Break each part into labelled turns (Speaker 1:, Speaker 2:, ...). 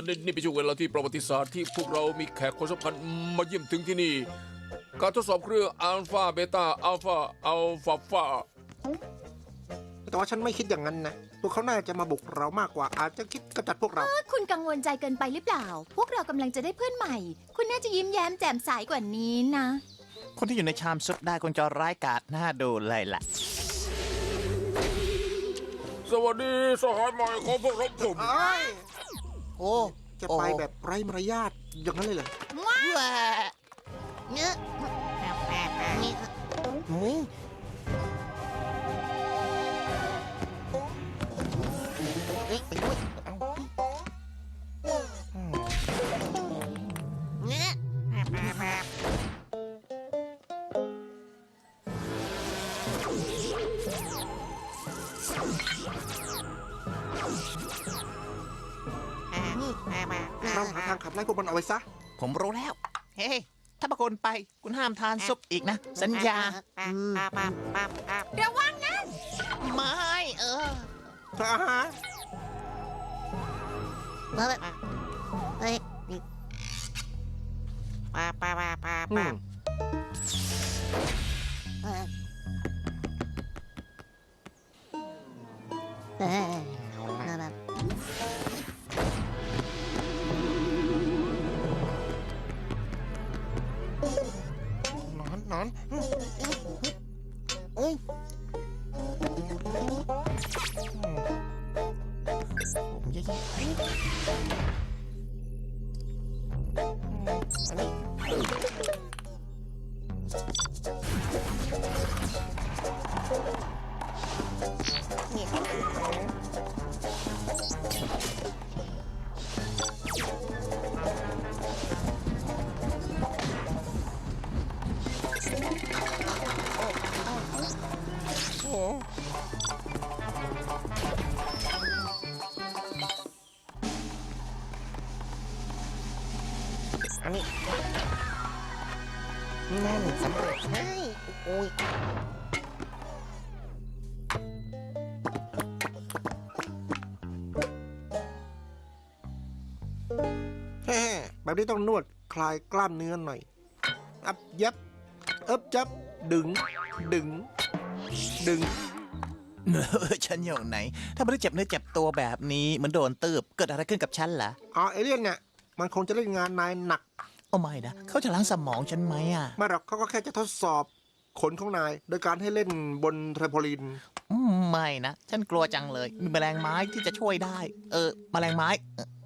Speaker 1: อันนี้นี่เป็นช่วงเวลาที่ประวัติศาสตร์ที่พวกเรามีแขกคนสำคัญมาเยี่ยมถึงที่นี่ การทดสอบเครื่องอัลฟาเบต้าอัลฟาอัลฟาฟา
Speaker 2: แต่ว่าฉันไม่คิดอย่างนั้นนะ พวกเขาน่าจะมาบุกเรามากกว่า อาจจะคิดกำจัดพวกเรา
Speaker 3: คุณกังวลใจเกินไปหรือเปล่า พวกเรากำลังจะได้เพื่อนใหม่ คุณน่าจะยิ้มแย้มแจ่มใสกว่านี้นะ
Speaker 4: คนที่อยู่ในชามซุปได้คงจะร้ายกาจน่าดูเลยล่ะ
Speaker 1: สวัสดีสหายใหม่ของพวกเราผม
Speaker 2: เอ้ย
Speaker 4: โอ้
Speaker 2: จะไปแบบไร้มารยาทอย่างนั้นเลยเหรอ
Speaker 5: เนื้อ
Speaker 2: อืมเอ๊ เราหาทางขับไล่พวกมันเอาไว้ซะ
Speaker 4: ผมรู้แล้ว เฮ้ยถ้าบางคนไป คุณห้ามทานซุปอีกนะ สัญญา
Speaker 3: ระวังนะ
Speaker 4: ไม่ เออ
Speaker 2: อาหาร
Speaker 5: เฮ้ย
Speaker 2: อืม
Speaker 5: เออ
Speaker 2: ผมเยอะ นั่นสำเร็จให้โอ้ยแฮ่แบบนี้ต้องนวดคลายกล้ามเนื้อหน่อย อับยับเอิบจับ ดึง ดึง ดึง
Speaker 4: เออฉันอยู่ไหน ถ้าไม่ได้เจ็บเนื้อเจ็บตัวแบบนี้เหมือนโดนตืบ เกิดอะไรขึ้นกับฉันล่ะ
Speaker 2: อ๋อเอเลี่ยนเนี่ย มันคงจะเล่นงานนายหนัก
Speaker 4: โอ้ไม่นะเขาจะล้างสมองฉันไหมอะ
Speaker 2: ไม่หรอกเขาก็แค่จะทดสอบขนของนาย โดยการให้เล่นบนเทรมโพลิน
Speaker 4: อืมไม่นะ ฉันกลัวจังเลย มีแมลงไม้ที่จะช่วยได้ เออ แมลงไม้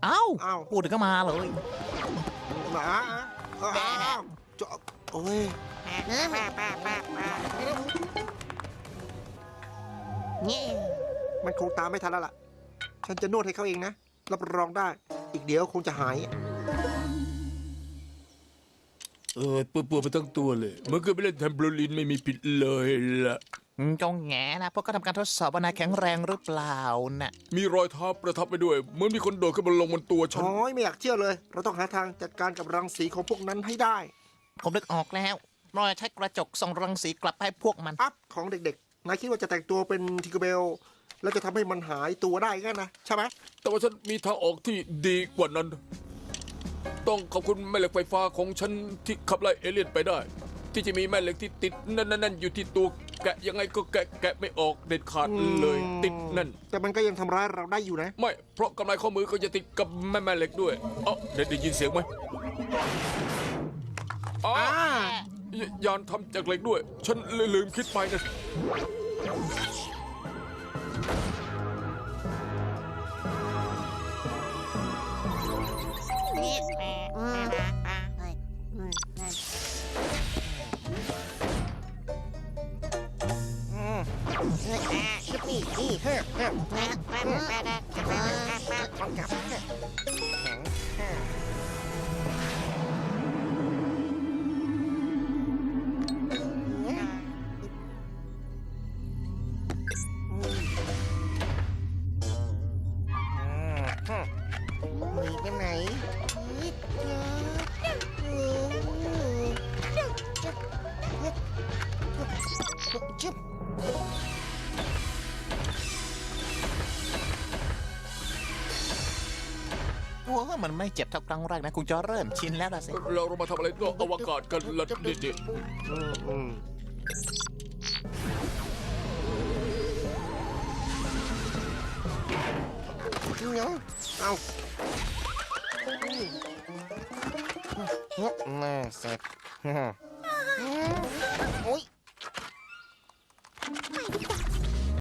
Speaker 4: เอ้า
Speaker 2: อ้าว
Speaker 4: พูดถึงก็มาเลย
Speaker 2: หมาอ้าวจะโอ้ย
Speaker 5: เนื้อเนี่ย
Speaker 2: มันคงตามไม่ทันแล้วล่ะ ฉันจะนวดให้เขาเองนะ รับรองได้ อีกเดี๋ยวคงจะหาย
Speaker 1: เออปวดปวดไปทั้งตัวเลยเหมื่อนกับไปเล่นแทมโบลินไม่มีผิดเลยล่ะ
Speaker 4: อืมจงแงนะพวกก็ทำการทดสอบว่านายแข็งแรงหรือเปล่าน่ะ
Speaker 1: มีรอยเท้าประทับไปด้วย เหมือนมีคนโดดขึ้นมาลงบนตัวฉัน
Speaker 2: โอ้ยไม่อยากเชื่อเลย เราต้องหาทางจัดการกับรังสีของพวกนั้นให้ได้
Speaker 4: ผมนึกออกแล้วเราจะใช้กระจกส่องรังสีกลับไปให้พวกมัน
Speaker 2: อัพของเด็กๆ นายคิดว่าจะแต่งตัวเป็นทิกเบล แล้วจะทำให้มันหายตัวได้กันนะ ใช่ไหม
Speaker 1: แต่ว่าฉันมีทางออกที่ดีกว่านั้น ต้องขอบคุณแม่เหล็กไฟฟ้าของฉันที่ขับไล่เอเลี่ยนไปได้ ที่จะมีแม่เหล็กที่ติดแนั่นๆๆอยู่ที่ตัวแกะยังไงก็แกะแกะไม่ออกเด็ดขาดเลย ติดแนั่น
Speaker 2: แต่มันก็ยังทำร้ายเราได้อยู่นะ
Speaker 1: ไม่ เพราะกำไรข้อมือก็จะติดกับแม่แม่เหล็กด้วยเอ้าได้ได้ยินเสียงไหมอ๋อ
Speaker 2: อ่า
Speaker 1: ยยานทำจากเหล็กด้วย ฉันเลยลืมคิดไปนะ
Speaker 5: มี
Speaker 2: ไปไหน
Speaker 4: อ้มื่อมันไม่เจ็บเท่าครั้งแรกนะคงจะเริ่มชินแล้วล่ะสิ
Speaker 1: เราเรามาทำอะไรนอกอวกาศกันละเด็ด
Speaker 5: อืมอืมเดี๋ยวเอาแน่เสร็จโอ้ย
Speaker 6: ไปดีกว่า